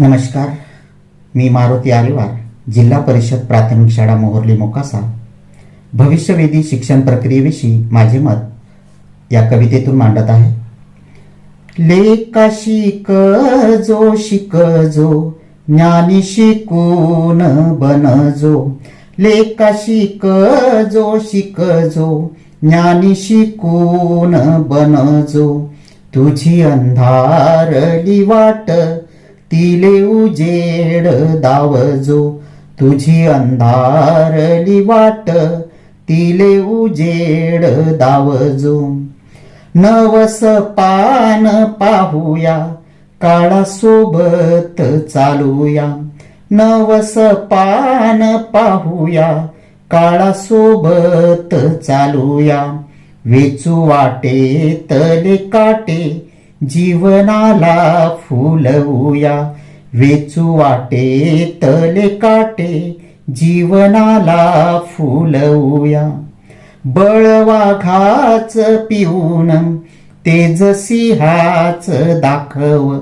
नमस्कार. मी मारुती आरेवार जिल्हा परिषद प्राथमिक शाळा मोहर्ली मोकासा. भविष्यवेधी शिक्षण प्रक्रियेविषयी माझे मत या कवितेतून मांडत आहे. लेका शिक जो शिक जो ज्ञानी शिकून बनजो लेका शिक जो शिक जो ज्ञानी शिकून बनजो तुझी अंधारली वाट तिले उजेड दावजो तुझी अंधारली वाट तिले उजेड दावजो. नवस पान पाहूया काळासोबत चालूया. नवस पान पाहूया काळासोबत चालूया. वेचू वाटे तले काटे जीवनाला फुलवूया वेचू वाटे तले काटे जीवनाला फुलवूया बळवाघाच पिऊन तेज सिंहाच दाखव.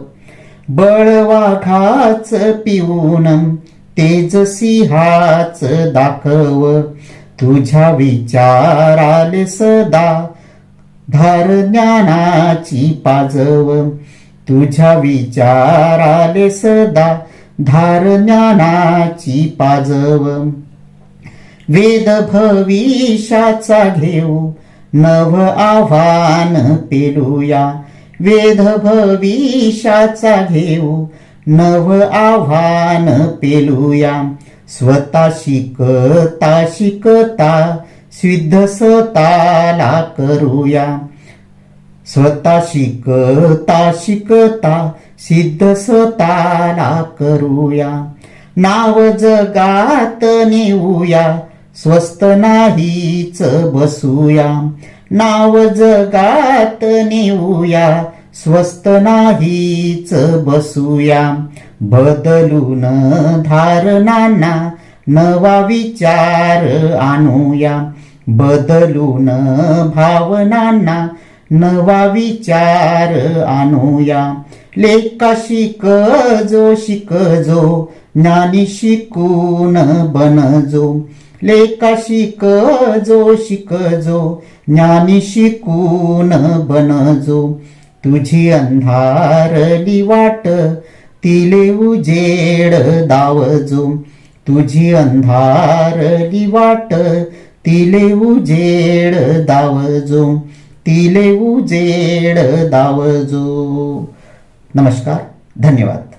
बळवाघाच पिऊन तेज सिंहाच दाखव. तुझ्या विचाराले सदा धार ज्ञानाची पाजव. तुझ्या विचाराले सदा धार ज्ञानाची पाजव. वेद भविष्याचा घेऊ नव आव्हान पेलूया. वेद भविष्याचा घेऊ नव आव्हान पेलूया. स्वतः शिकता शिकता सिद्धसताला करूया. स्वतः शिकता शिकता सिद्धसताला करूया. नाव जगात नेऊया स्वस्त नाहीच बसूया. नाव जगात नेऊया स्वस्त नाहीच बसूया. बदलून धारणांना नवा विचार आणूया. बदलून भावनांना नवा विचार आणूया. लेका शिक जो शिक जो ज्ञानी शिकून बनजो. लेका शिक जो शिक जो ज्ञानी शिकून बनजो. तुझी अंधारली वाट तिले उजेड दावजो. तुझी अंधारली वाट तिले उजेड दावजो तिले उजेड दावजो. नमस्कार धन्यवाद.